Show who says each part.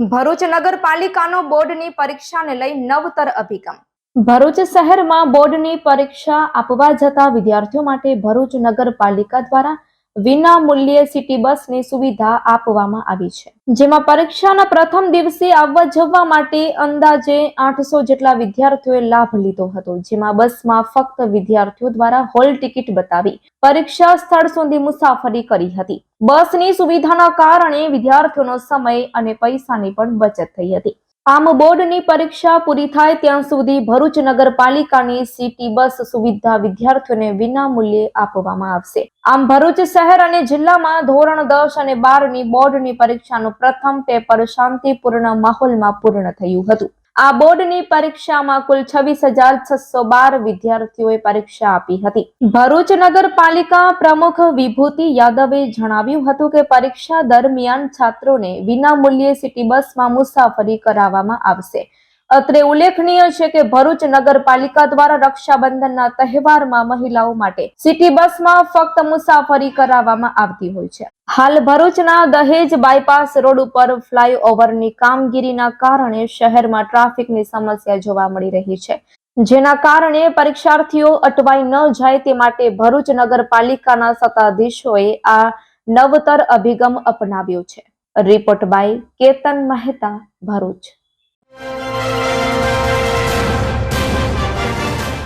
Speaker 1: ભરૂચ નગરપાલિકાનો બોર્ડની પરીક્ષાને લઈ નવતર અભિગમ. ભરૂચ શહેરમાં બોર્ડની પરીક્ષા આપવા જતા વિદ્યાર્થીઓ માટે ભરૂચ નગરપાલિકા દ્વારા વિના મૂલ્યે સિટી બસની સુવિધા આપવામાં આવી છે. જેમાં પરીક્ષાના પ્રથમ દિવસે આવવા જવા માટે અંદાજે આઠસો જેટલા વિદ્યાર્થીઓએ લાભ લીધો હતો, જેમાં બસમાં ફક્ત વિદ્યાર્થીઓ દ્વારા હોલ ટિકિટ બતાવી પરીક્ષા સ્થળ સુધી મુસાફરી કરી હતી. બસની સુવિધાના કારણે વિદ્યાર્થીઓનો સમય અને પૈસાની પણ બચત થઈ હતી. આમ બોર્ડની પરીક્ષા પૂરી થાય ત્યાં સુધી ભરૂચ નગરપાલિકાની સિટી બસ સુવિધા વિદ્યાર્થીઓને વિના મૂલ્યે આપવામાં આવશે. આમ ભરૂચ શહેર અને જિલ્લામાં ધોરણ દસ અને બારની બોર્ડની પરીક્ષાનું પ્રથમ પેપર શાંતિપૂર્ણ માહોલમાં પૂર્ણ થયું હતું. આ બોર્ડની પરીક્ષામાં કુલ છવ્વીસ હજાર છસો બાર વિદ્યાર્થીઓએ પરીક્ષા આપી હતી. ભરૂચ નગરપાલિકા પ્રમુખ વિભૂતિ યાદવે જણાવ્યું હતું કે પરીક્ષા દરમિયાન છાત્રોને વિના મૂલ્યે સિટી બસમાં મુસાફરી કરાવવામાં આવશે. અત્રે ઉલ્લેખનીય છે કે ભરૂચ નગરપાલિકા દ્વારા રક્ષાબંધનના તહેવારમાં મહિલાઓ માટે સિટી બસમાં ફક્ત મુસાફરી કરાવવામાં આવતી હોય છે. હાલ ભરૂચના દહેજ બાયપાસ રોડ ઉપર ફ્લાયઓવરની કામગીરીના કારણે શહેરમાં ટ્રાફિકની સમસ્યા જોવા મળી રહી છે. જેના કારણે પરીક્ષાર્થીઓ અટવાઈ ન જાય તે માટે ભરૂચ નગરપાલિકાના સત્તાધીશોએ આ નવતર અભિગમ અપનાવ્યો છે. Report by Ketan Mehta, Bharuch.